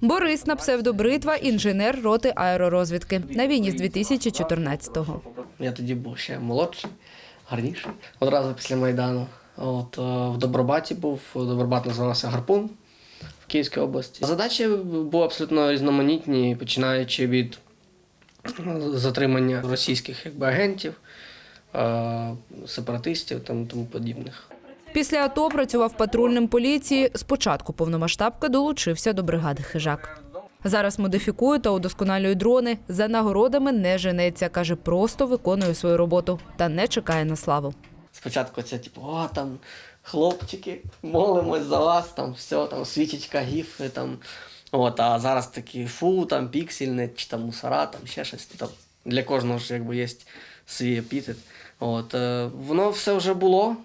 Борис на псевдобритва, інженер роти аеророзвідки на війні з 2014-го. Я тоді був ще молодший, гарніший. Одразу після Майдану. От, е, в Добробаті був, Добробат називався Гарпун в Київській області. Задачі були абсолютно різноманітні, починаючи від затримання російських якби, агентів, е, сепаратистів там, тому подібних. Після АТО працював патрульним поліції. Спочатку повномасштабка долучився до бригади хижак. Зараз модифікує та удосконалює дрони. За нагородами не женеться. каже, просто виконує свою роботу та не чекає на славу. Спочатку це типу, о, там хлопчики, молимось за вас, там все, там свічечка, гіфи, там. От, а зараз такі фу, там піксельне, чи там мусора, там ще щось. Там, для кожного ж якби є свій епітет. От, е, воно все вже було,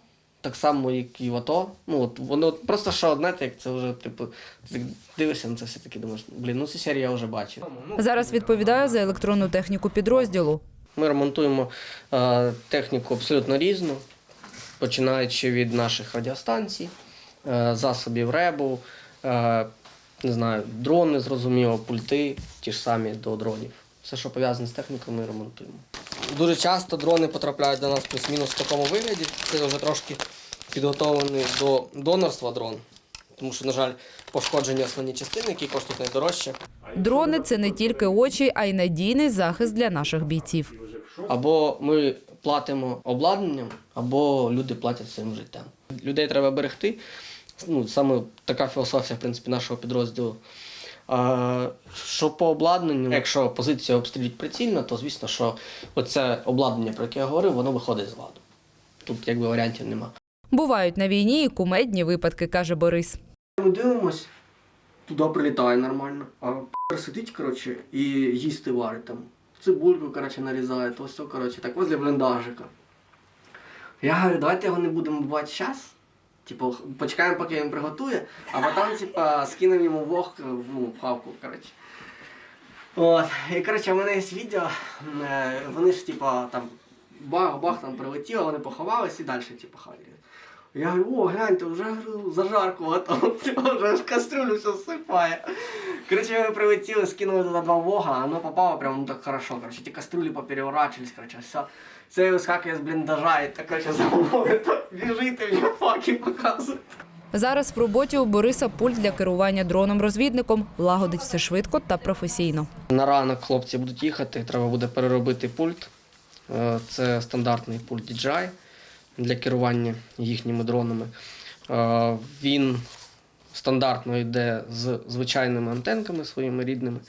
так само, як і в АТО. Ну, от, воно от просто що одне, так це вже, типу, ти дивишся на це все таки думаєш, блін, ну цю серію я вже бачив. Зараз відповідає за електронну техніку підрозділу. Ми ремонтуємо е, техніку абсолютно різну, починаючи від наших радіостанцій, е, засобів ребу, е, не знаю, дрони, зрозуміло, пульти, ті ж самі до дронів. Все, що пов'язане з технікою, ми ремонтуємо. Дуже часто дрони потрапляють до нас плюс-мінус в такому вигляді. Це вже трошки підготовлений до донорства дрон. Тому що, на жаль, пошкоджені основні частини, які коштують найдорожче. Дрони це не тільки очі, а й надійний захист для наших бійців. Або ми платимо обладнанням, або люди платять своїм життям. Людей треба берегти. Ну, саме така філософія, в принципі, нашого підрозділу. А, що по обладнанню, якщо позиція обстрілюють прицільно, то звісно, що оце обладнання, про яке я говорив, воно виходить з ладу. Тут якби варіантів нема. Бувають на війні і кумедні випадки, каже Борис. Ми дивимось, туди прилітає нормально, а п***р сидить, коротше, і їсти варить там. Цибульку, коротше, нарізає, то все, коротше, так возле бліндажика. Я говорю, давайте його не будемо бувати зараз. Типу, почекаємо, поки він приготує, а потім, типа, скинемо йому вог ну, в хавку, коротше. От. І коротше, в мене є відео, е, вони ж, типа, там, бах-бах там прилетіло, вони поховались і далі, типу, хавали. Я говорю, о, гляньте, вже говорю, зажарку готово, вже в кастрюлю все всипає. Короче, ми прилетіли, скинули туди два вога, воно попало прям ну, так хорошо. Короче, ті кастрюлі попереворачивались, короче, все. Це вискакує з бліндажа і так, короче, за мною так біжить і мені факи показує. Зараз в роботі у Бориса пульт для керування дроном-розвідником лагодить все швидко та професійно. На ранок хлопці будуть їхати, треба буде переробити пульт. Е, Це стандартний пульт DJI для керування їхніми дронами. Е, Він стандартно йде з звичайними антенками своїми рідними.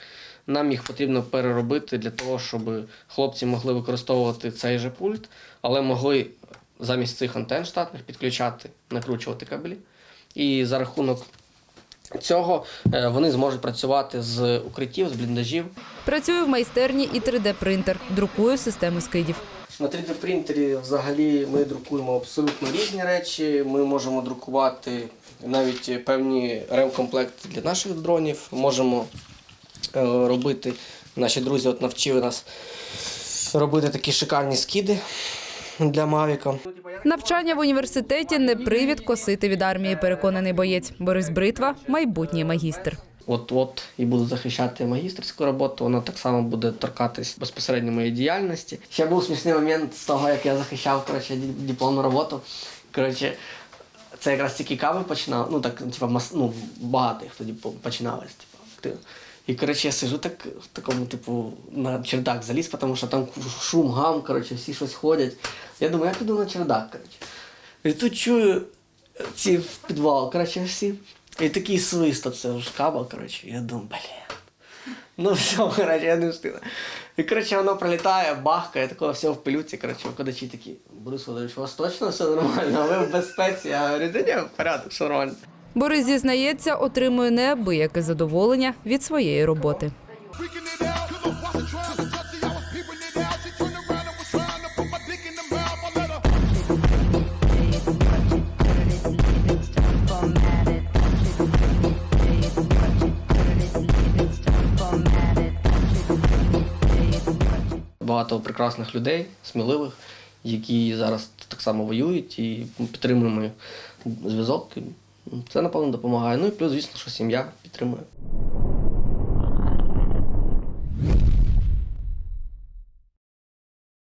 Нам їх потрібно переробити для того, щоб хлопці могли використовувати цей же пульт, але могли замість цих антен штатних підключати, накручувати кабелі. І за рахунок цього е, вони зможуть працювати з укриттів, з бліндажів. Працює в майстерні і 3D-принтер, друкує системи скидів. На 3D принтері взагалі ми друкуємо абсолютно різні речі. Ми можемо друкувати навіть певні ремкомплекти для наших дронів. Можемо е, робити. Наші друзі от навчили нас робити такі шикарні скиди для Мавіка. Навчання в університеті не привід косити від армії, переконаний боєць. Борис Бритва – майбутній магістр. От-от і буду захищати магістерську роботу, воно так само буде торкатись безпосередньо моєї діяльності. Ще був смішний момент з того, як я захищав коротше, дипломну роботу. Коротше, це якраз тільки кави починав, ну так, типа, мас, ну, багато їх тоді починалось, типу, активно. І коротше, я сижу так в такому, типу, на чердак заліз, тому що там шум, гам, коротше, всі щось ходять. Я думаю, я піду на чердак, коротше. І тут чую ці в підвал, коротше, всі. І такий свист, оце ж каба, коротше, я думаю, блін. Ну все, коротше, я не встигла. І коротше, воно пролітає, бахкає, такого все в пилюці, коротше, викладачі такі, Борис Володимирович, у вас точно все нормально, ви в безпеці? Я говорю, да ні, в порядок, все нормально. Борис зізнається, отримує неабияке задоволення від своєї роботи. Багато прекрасних людей, сміливих, які зараз так само воюють і підтримуємо зв'язок. Це, напевно, допомагає. Ну і плюс, звісно, що сім'я підтримує.